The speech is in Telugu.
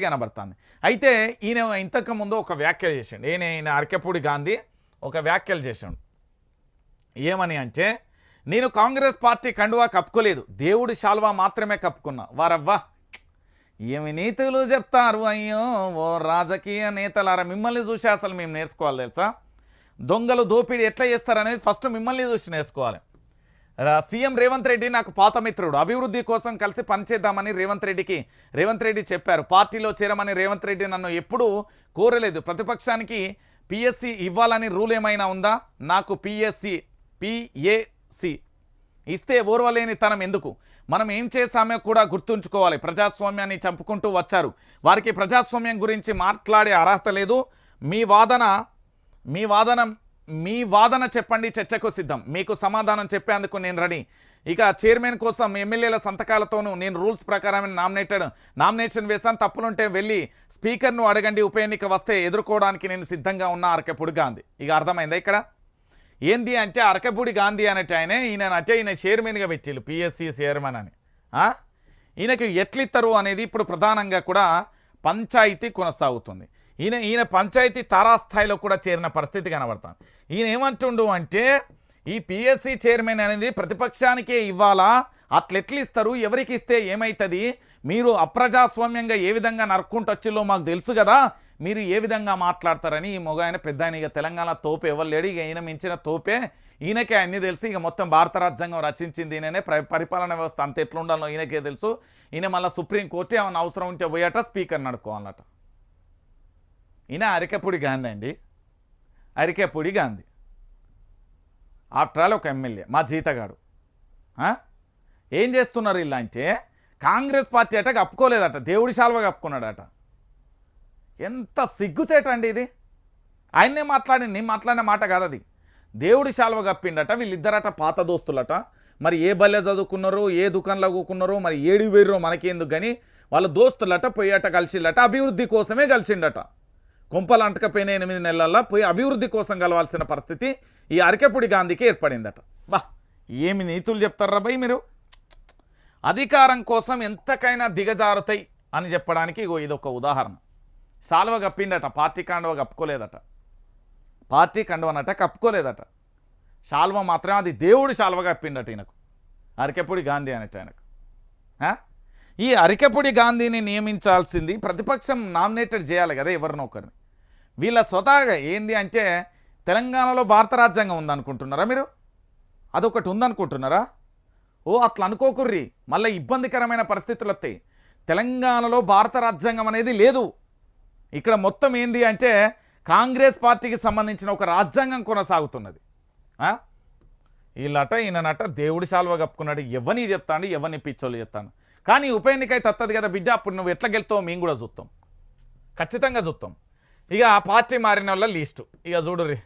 కనబడుతుంది. అయితే ఈయన ఇంతకు ముందు ఒక వ్యాఖ్యలు చేసిండు. ఈయన ఈయన అరకెపూడి గాంధీ ఒక వ్యాఖ్యలు చేసిండు. ఏమని అంటే నేను కాంగ్రెస్ పార్టీ కండువా కప్పుకోలేదు. దేవుడి శాల్వా మాత్రమే కప్పుకున్నా. వారవ్వా. ఏమి నీతులు చెప్తారు? అయ్యో ఓ రాజకీయ నేతలారా మిమ్మల్ని చూసి అసలు మేము నేర్చుకోవాలి తెలుసా? దొంగలు దోపిడీ ఎట్లా చేస్తారనేది ఫస్ట్ మిమ్మల్ని చూసి నేర్చుకోవాలి. సీఎం రేవంత్ రెడ్డి నాకు పాత మిత్రుడు. అభివృద్ధి కోసం కలిసి పనిచేద్దామని రేవంత్ రెడ్డికి రేవంత్ రెడ్డి చెప్పారు. పార్టీలో చేరమని రేవంత్ రెడ్డి నన్ను ఎప్పుడూ కోరలేదు. ప్రతిపక్షానికి పిఎస్సి ఇవ్వాలని రూల్ ఏమైనా ఉందా? నాకు పిఎస్సి పిఏసి ఇస్తే ఓర్వలేని తనం ఎందుకు? మనం ఏం చేస్తామో కూడా గుర్తుంచుకోవాలి. ప్రజాస్వామ్యాన్ని చంపుకుంటూ వచ్చారు. వారికి ప్రజాస్వామ్యం గురించి మాట్లాడే అర్హత లేదు. మీ వాదన మీ వాదన మీ వాదన చెప్పండి చర్చకు సిద్ధం. మీకు సమాధానం చెప్పేందుకు నేను రెడీ. ఇక చైర్మన్ కోసం ఎమ్మెల్యేల సంతకాలతోనూ నేను రూల్స్ ప్రకారమే నామినేటెడ్. నామినేషన్ వేస్తాను తప్పులుంటే వెళ్ళి స్పీకర్ను అడగండి. ఉప ఎన్నిక వస్తే ఎదుర్కోవడానికి నేను సిద్ధంగా ఉన్న అరకెప్పుడు గాంధీ. ఇక అర్థమైందా ఇక్కడ? ఏంది అంటే అరకపూడి గాంధీ అనేట ఆయన ఈయన అంటే ఈయన చైర్మన్గా పెట్టిళ్ళు పిఎస్సి చైర్మన్ అని. ఈయనకి ఎట్లిస్తారు అనేది ఇప్పుడు ప్రధానంగా కూడా పంచాయతీ కొనసాగుతుంది. ఈయన ఈయన పంచాయతీ తారాస్థాయిలో కూడా చేరిన పరిస్థితి కనబడతాను ఈయన ఏమంటుండు అంటే ఈ పిఎస్సి చైర్మన్ అనేది ప్రతిపక్షానికే ఇవ్వాలా? అట్లెట్లు ఇస్తారు ఎవరికి ఇస్తే ఏమవుతుంది మీరు అప్రజాస్వామ్యంగా ఏ విధంగా నరుక్కుంటొచ్చిలో మాకు తెలుసు కదా? మీరు ఏ విధంగా మాట్లాడతారని ఈ మొగ ఆయన పెద్ద ఆయన ఇక తెలంగాణ తోపు ఎవరు ఇక ఈయన మించిన తోపే. ఈయనకే అన్ని తెలుసు. ఇక మొత్తం భారత రాజ్యాంగం రచించింది ఈయననే. ప్ర- పరిపాలన వ్యవస్థ అంత ఎట్లుండాలో ఈయనకే తెలుసు. ఈయన మళ్ళీ సుప్రీంకోర్టు ఏమైనా అవసరం ఉంటే పోయాట స్పీకర్ నడుకోవాలట. ఈయన అరికెపూడి గాంధీ అండి. అరికెపూడి గాంధీ. ఆఫ్టర్ ఆల్ ఒక ఎమ్మెల్యే మా జీతగాడు. ఏం చేస్తున్నారు ఇలా అంటే కాంగ్రెస్ పార్టీ అట కప్పుకోలేదట దేవుడి శాల్వ కప్పుకున్నాడట. ఎంత సిగ్గుచేట అండి ఇది. ఆయన్నే మాట్లాడి నేను మాట్లాడిన మాట కాదు అది. దేవుడి శాల్వ కప్పిండట వీళ్ళిద్దరట పాత దోస్తులట. మరి ఏ బల్లె చదువుకున్నారో ఏ దుకాణంలో కూకున్నారో మరి ఏడు వేరు మనకేందుకు కానీ వాళ్ళ దోస్తులట పోయట కలిసిండట అభివృద్ధి కోసమే కలిసిండట. కొంపలు అంటకపోయిన ఎనిమిది నెలల్లో పోయి అభివృద్ధి కోసం కలవాల్సిన పరిస్థితి ఈ అరకెపుడి గాంధీకి ఏర్పడిందట. బా ఏమి నీతులు చెప్తారా భయ్ మీరు? అధికారం కోసం ఎంతకైనా దిగజారుతాయి అని చెప్పడానికి ఇగో ఇదొక ఉదాహరణ. సాల్వ కప్పిండట పార్టీ కాండవ కప్పుకోలేదట. పార్టీ కండవనట కప్పుకోలేదట. శాల్వ మాత్రం అది దేవుడి శాల్వ కప్పిండట ఈయనకు. అరికెపుడి గాంధీ అనట ఆయనకు. ఈ అరికెపుడి గాంధీని నియమించాల్సింది ప్రతిపక్షం నామినేటెడ్ చేయాలి కదా ఎవరినొకరిని వీళ్ళ స్వతహాగా ఏంది అంటే తెలంగాణలో భారత రాజ్యాంగం ఉందనుకుంటున్నారా మీరు? అదొకటి ఉందనుకుంటున్నారా? ఓ అట్లా అనుకోకుర్రి. మళ్ళీ ఇబ్బందికరమైన పరిస్థితులు వస్తాయి. తెలంగాణలో భారత రాజ్యాంగం అనేది లేదు. ఇక్కడ మొత్తం ఏంది అంటే కాంగ్రెస్ పార్టీకి సంబంధించిన ఒక రాజ్యాంగం కొనసాగుతున్నది. వీళ్ళట ఈయననట దేవుడి శాల్వ కప్పుకున్నాడు. ఎవరిని చెప్తాను ఎవరిని పిచ్చోళ్ళు చెప్తాను కానీ ఉప ఎన్నిక అయితే కదా బిడ్డ అప్పుడు నువ్వు ఎట్లా గెలుతావు మేము కూడా చూస్తాం. ఖచ్చితంగా చూస్తాం. ఇక ఆ పార్టీ మారిన వాళ్ళ లీస్టు. ఇక చూడుర్రి.